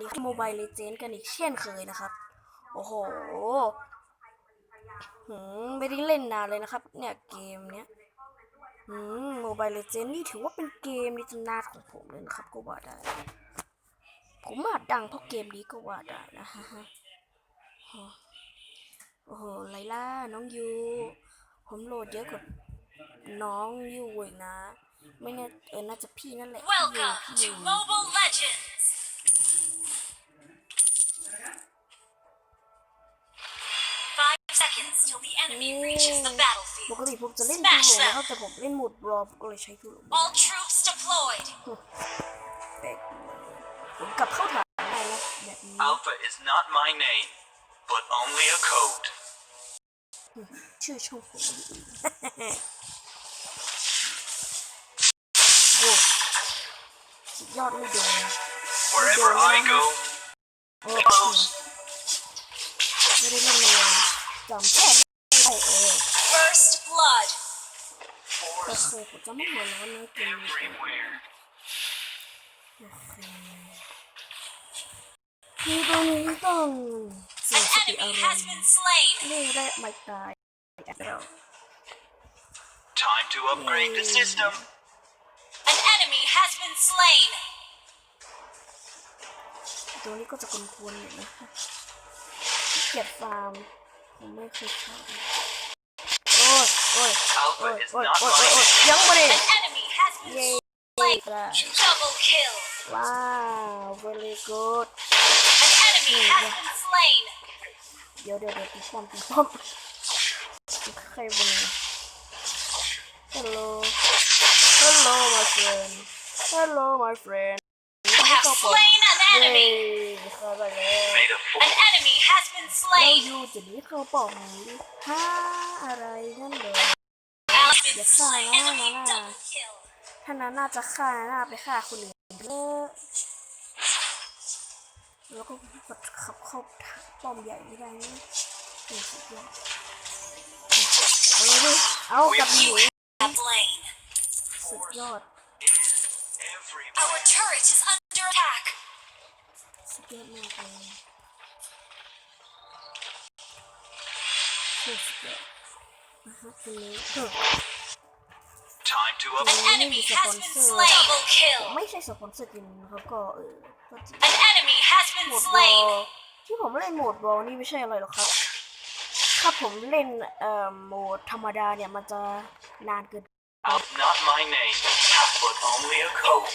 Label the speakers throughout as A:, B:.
A: ดีโมบายเลเจนกันอีกเช่นเคยนะครับ โอ้โหหืมไม่ได้เล่นนานเลยนะครับ เนี่ยเกมเนี้ยหืมโมบายเลเจนนี่ถือว่าเป็นเกมในตำนานของผมเลยนะครับ ก็ว่าได้ ผมอาจดังเพราะเกมนี้ก็ว่าได้นะฮะโอ้โหไลล่า น้องยู ผมโหลดเยอะกว่าน้องยูอีกนะ ไม่แน่เออ น่าจะพี่นั่นแหละพี่ยู
B: Welcome
A: พี่
B: to
A: ยู ป
B: battlefield.
A: กติผมจะเล่น
B: Smash
A: ยูโร
B: them
A: นะครับแต่ผมเล่นโหมดรอผมก็เลยใช้ยูโร
B: All troops deployed.
A: แปลกผมกลับเข้าฐานได้นะแบบนี้
C: Alpha is not my name, but only a code.
A: ชื่อช่องผม โอ้สุดยอดไม่โดน
C: Wherever I go,
A: โอ้ไม่ได้เล่นเลยจำแค่ไม่ได้เออ
B: First blood.
A: แต่เคยผมจะไม่หัวร้อนนะเกมนี้
C: everywhere.
A: คื First blood.
B: An enemy has been slain.
A: That might die.
C: Time to upgrade the system.
B: An enemy has been slain.
A: ตัวนี้ก็จะกลวนๆหน่อยนะคะเก็บฟาร์มผมไม่เคยชอบ Young money. Wow, really good. Hello. Hello, my friend. Hello, my friend.
B: You have slain an enemy.
C: Yay,
B: an enemy. Has been
A: เรา
B: slain.
A: อยู่จะหนีเข้าป้อมหรือหาอะไรนั่นเลย
B: Has been
A: Yes,
B: slain.
A: I am,
B: Enemy
A: I am.
B: double kill.
A: ท่านนั้นน่าจะฆ่าน่าไปฆ่าคนอื่นเยอะแล้วก็ขับเข้าป้อมใหญ่ไม่ได้นี่โอ้สุดยอดเอาเลยดิเอากลับหนี
B: Have slain.
A: สุดยอด
C: is everywhere.
B: Our turret is under attack.
A: สุดยอดมากเลย โคตรสุดยอดนะฮะทีนี้เออ
C: Time to
B: An
C: upgrade.
B: enemy has been slain. Double kill.
A: ไม่ใช่สปอนเซอร์กินเขาก็เออก็จริง
B: An enemy has
A: โห
B: been
A: มดบอ
B: slain.
A: ลที่ผมเล่นโหมดบอลนี่ไม่ใช่อะไรหรอกครับ ถ้าผมเล่นเอ่อโหมดธรรมดาเนี่ยมันจะนานเกิน
C: Alpha not my name, but only a code.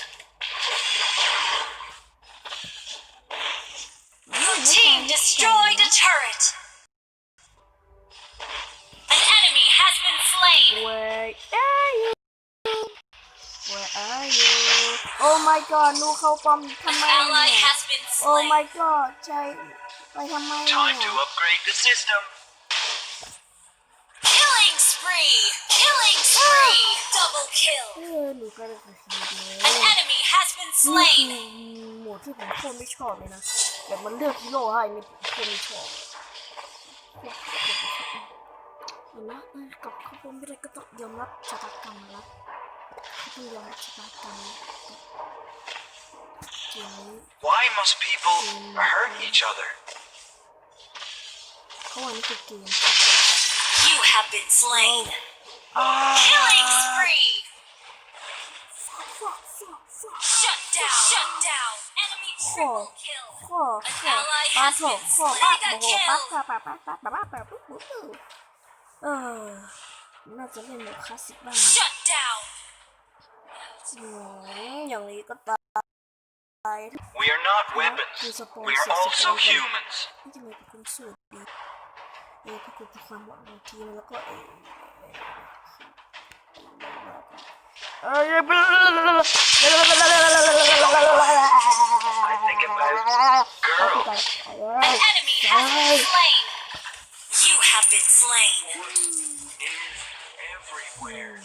B: Your team destroyed a turret.
A: Oh my god นูเข้าป้อมทำ
B: An
A: ไม
B: ally
A: เนี่ย
B: has been
A: Oh
B: slain.
A: my god ใช่ไปทำไมเนี่
C: Time to
A: ย
C: upgrade the system.
B: Killing spree. Killing spree. Double
A: เอ
B: kill.
A: อหนูก็เลยจะคิดเล
B: An
A: ย
B: enemy has been
A: นี่คือ
B: slain.
A: โหมดที่ผมโคตรไม่ชอบเลยนะแบบมันเลือกฮีโร่ให้นี่ผมโคตรไม่ชอบโคตรโคตรไม่ชอบเห็นไหมเออกับเขาผมไม่ได้ก็ต้องยอมรับชะตากรรมนะเ Why
C: must people hurt each other?
B: You have been slain.
A: Uh,
B: Killing spree. Shut down. Shut down. Enemy triple kill.
A: An ally has been slain.
B: Shut down
A: อืมอย่างนี้ก็ตาย
C: We are not weapons. We are also humans.
A: นี่จะมีเป็นคนสูตรดีเออพวกคุณคือความหวังของทีมแล้วก็เออเออ
C: I think about girls.
B: An enemy has been slain. You have been slain.
C: Is everywhere.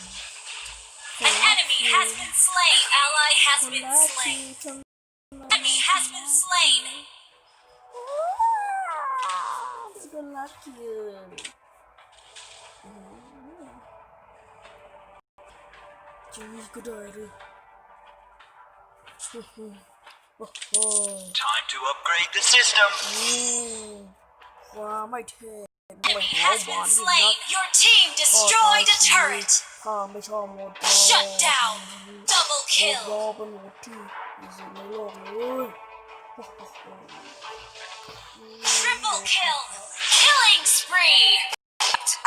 B: has been slain. Ally has been slain. Enemy has been slain.
A: Good luck you. Jimmy's good idea.
C: Time to upgrade the system.
A: Mm.
B: Wow,
A: my turn.
B: has been slain. Your team destroyed a turret. Shut down. Double
A: โมด
B: kill.
A: รอเป็นหมดที่ที่สุดในโลกเลยโอ้โห
B: Triple kill. Killing spree.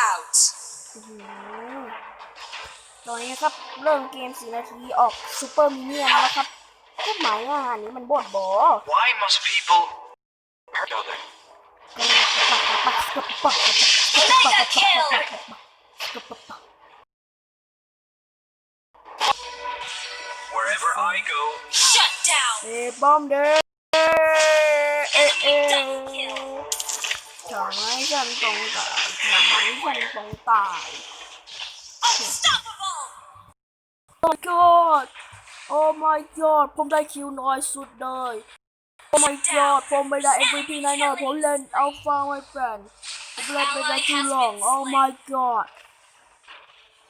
B: Out.
A: อื้อหือตอนนี้ครับเริ่มเกมสี่นาทีออกซูเปอร์มิเนียนแล้วครับก็หมายว่าอันนี้มันบดบอ
C: Why must people hurt each other?
B: Mega kill.
C: Wherever I go,
B: Shut down.
A: เอ้บอมเด้อเอ๊ะเอ๊ะ
B: Double kill.
A: ทำไมฉันต้องตายทำไมฉันต้องตาย
B: Unstoppable.
A: Oh my god Oh my god ผมได้คิวน้อยสุดเลย Oh my god ผมไม่ได้ MVP แน่นอนผมเล่น Alpha ไม่เป็นผมเล่นไปได้ที่หลง Oh my god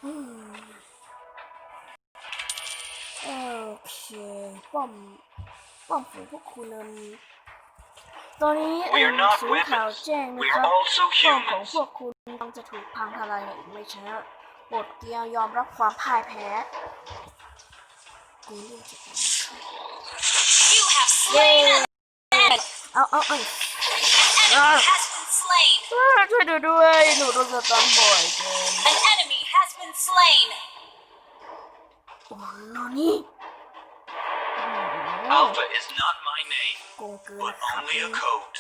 A: อืม โอเคป้อมป้อมของพวกคุณนั้นตอนนี้
C: We are not
A: ศูนย์ข่าว
C: weapons.
A: แจ้งนะ
C: We
A: ค
C: are
A: รับ
C: also
A: ป้อมของ
C: humans.
A: พวกคุณกำลังจะถูกพังทลายในอีกไม่ช้าโปรดเกียร์ยอมรับความพ่ายแพ้กูเรียกจะเป็น
B: You have slain an
A: เอาเอาเอา
B: enemy has been slain.
A: เออช่วยดูด้วยหนูโดนสตันบ่อยเกิน Nani?
C: Alpha is not my name, but only a code.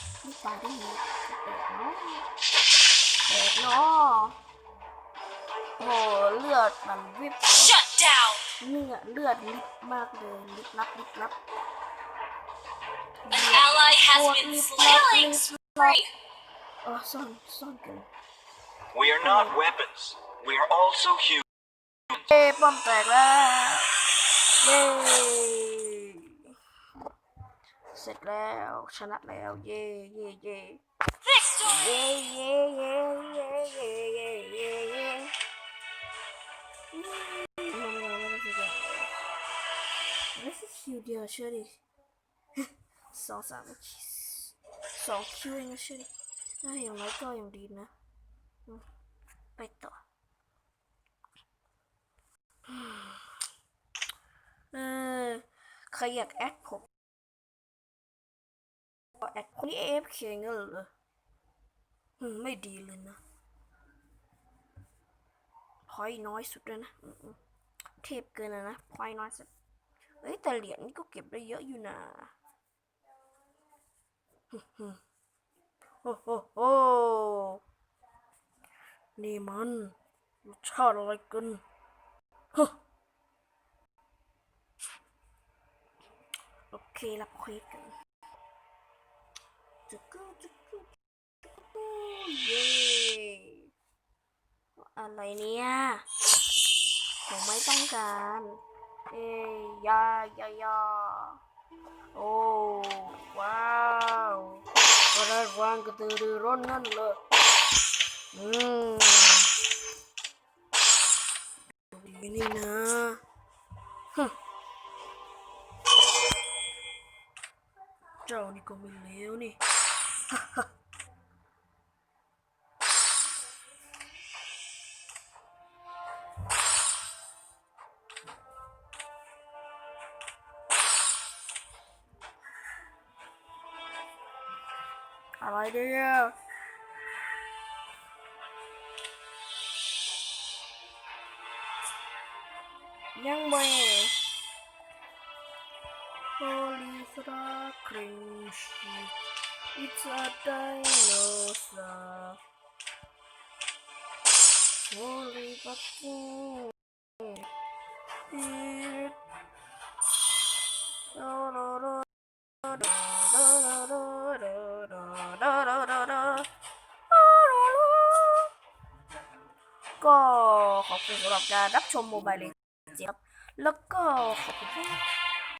B: Shut down! An ally has been killing
A: บลับ spree.
C: We are not weapons. We are also humans.
A: เย้ป้อมแตกแล้วเย้เสร็จแล้วชนะแล้วเย้เย้เย้เย้เย้เย้เย้เย้เย้เย้เย้ไม่ใช่คิวเดียวเชื่อดิสองสามสองคิวเองเชื่อดิได้อย่างน้อยก็ยังดีนะไปต่อเออใครอยากแอดผมก็แอดคนนี้เอฟเคเงี้ยเหรอไม่ดีเลยนะพอยน้อยสุดเลยนะเทพเกินนะนะพอยน้อยสุดเอ้ยแต่เหรียญนี่ก็เก็บได้เยอะอยู่นะฮึ่มโอ้โหโอ้นี่มันรสชาติอะไรกันฮะโอ เค รับเควสกันจุกกูจุกกูเย้อะไรเนี่ยผมไม่ต้องการ เอ้ยยายายาโอ้ ว้าวก็ได้วางกระตือรือร้นนั่นเลยอืมดูดีนี่นะ trâu này của mình liều nè Alright, yeah. Young man. sıra cringe. It's a dinosaur. Holy baboon. It. No, no, no. ก็ขอบคุณสำหรับการรับชมโมบายเลเจนด์แล้วก็ขอบคุณ